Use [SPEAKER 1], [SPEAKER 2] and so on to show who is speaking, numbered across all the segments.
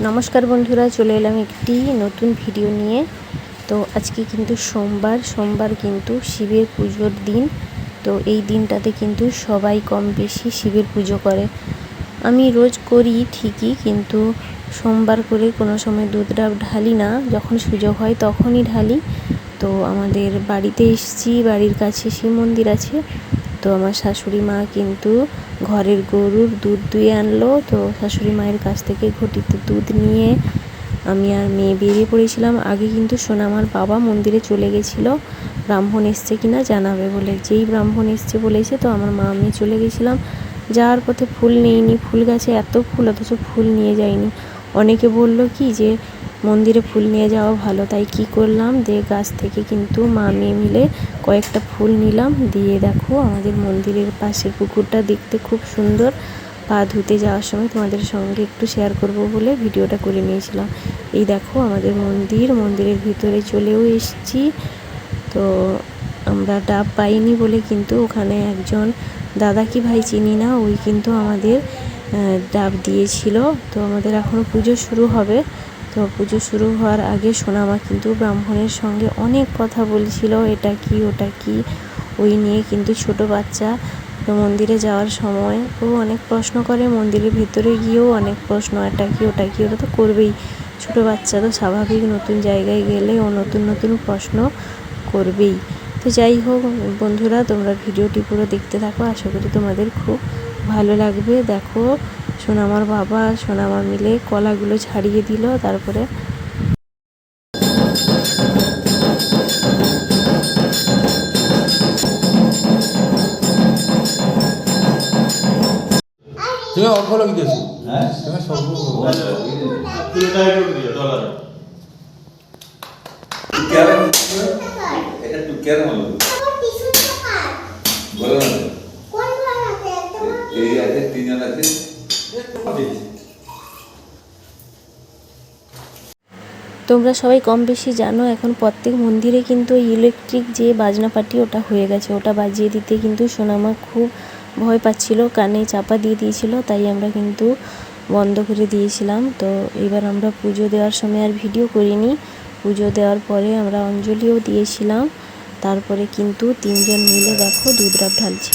[SPEAKER 1] নমস্কার বন্ধুরা, চলে এলাম একটি নতুন ভিডিও নিয়ে। তো আজকে কিন্তু সোমবার সোমবার কিন্তু শিবের পুজোর দিন। তো এই দিনটাতে কিন্তু সবাই কম বেশি শিবের পুজো করে। আমি রোজ করি ঠিকই, কিন্তু সোমবার করে কোনো সময় দুধ ডাব ঢালি না। যখন সুযোগ হয় তখনই ঢালি। তো আমাদের বাড়িতে এসেছি, বাড়ির কাছে শিব মন্দির আছে। তো আমার শাশুড়ি মা কিন্তু ঘরের গরুর দুধ দুয়ে আনলো। তো শাশুড়ি মায়ের কাছ থেকে ঘটিতে দুধ নিয়ে আমি আর মেয়ে বেরিয়ে পড়েছিলাম। আগে কিন্তু সোনামার বাবা মন্দিরে চলে গেছিল। ব্রাহ্মণ এসছে কিনা জানাবে বলে, যেই ব্রাহ্মণ এসছে বলেছে, তো আমার মা আমি চলে গেছিলাম। যাওয়ার পথে ফুল নিইনি, ফুল গাছে এত ফুল, অথচ ফুল নিয়ে যাইনি। অনেকে বলল কি যে, মন্দিরে ফুল নিয়ে যাওয়া ভালো, তাই কি করলাম? দিয়ে গাছ থেকে কিন্তু মা মেয়ে মিলে কয়েকটা ফুল নিলাম। দিয়ে দেখো, আমাদের মন্দিরের পাশে পুকুরটা দেখতে খুব সুন্দর। পা ধুতে যাওয়ার সময় তোমাদের সঙ্গে একটু শেয়ার করব বলে ভিডিওটা করে নিয়েছিলাম। এই দেখো, আমাদের মন্দির, মন্দিরের ভিতরে চলেও এসেছি। তো আমরা ডাব পাইনি বলে কিন্তু ওখানে একজন দাদা কি ভাই চিনি না, ওই কিন্তু আমাদের ডাব দিয়েছিল। তো আমাদের এখনও পুজো শুরু হবে। তো পুজো শুরু হওয়ার আগে সোনামা কিন্তু ব্রাহ্মণের সঙ্গে অনেক কথা বলছিল, এটা কি, ওটা কি, ওই নিয়ে কিন্তু ছোট বাচ্চা তো মন্দিরে যাওয়ার সময় ও অনেক প্রশ্ন করে, মন্দিরের ভেতরে গিয়েও অনেক প্রশ্ন, এটা কি, ওটা কি, ওটা তো করবেই। ছোট বাচ্চা তো স্বাভাবিক নতুন জায়গায় গেলে ও নতুন নতুন প্রশ্ন করবেই। তো যাই হোক বন্ধুরা, তোমরা ভিডিওটি পুরো দেখতে থাকো, আশা করি তোমাদের খুব ভালো লাগবে দেখো। সোনামার বাবা আর সোনামা মিলে কলাগুলো ছাড়িয়ে দিল তারপরে
[SPEAKER 2] তুমি অল্প লাগিয়েছো
[SPEAKER 3] হ্যাঁ?
[SPEAKER 2] তুমি সব
[SPEAKER 3] এটা একটু কেরম হলো বলো না এই আছে তিনজন আছে
[SPEAKER 1] তোমরা সবাই কম বেশি জানো, এখন প্রত্যেক মন্দিরে কিন্তু ইলেকট্রিক যে বাজনা পাটি ওটা হয়ে গেছে। ওটা বাজিয়ে দিতে কিন্তু সোনামা খুব ভয় পাচ্ছিল, কানে চাপা দিয়ে দিয়েছিল, তাই আমরা কিন্তু বন্ধ করে দিয়েছিলাম। তো এবার আমরা পুজো দেওয়ার সময় আর ভিডিও করিনি। পুজো দেওয়ার পরে আমরা অঞ্জলিও দিয়েছিলাম। তারপরে কিন্তু তিনজন মিলে দেখো দুধরাপ ঢালছি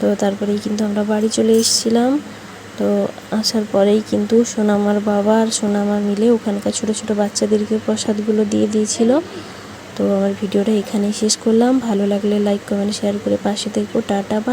[SPEAKER 3] তো
[SPEAKER 1] তারপরেই কিন্তু আমরা বাড়ি চলে এসেছিলাম। তো আসার পরেই কিন্তু সোনামার বাবা আর সোনামা মিলে ওখানকার ছোট ছোট বাচ্চাদেরকে প্রসাদগুলো দিয়ে দিয়েছিল। তো আমার ভিডিওটা এখানেই শেষ করলাম। ভালো লাগলে লাইক কমেন্ট শেয়ার করে পাশে দেখব টাটা বা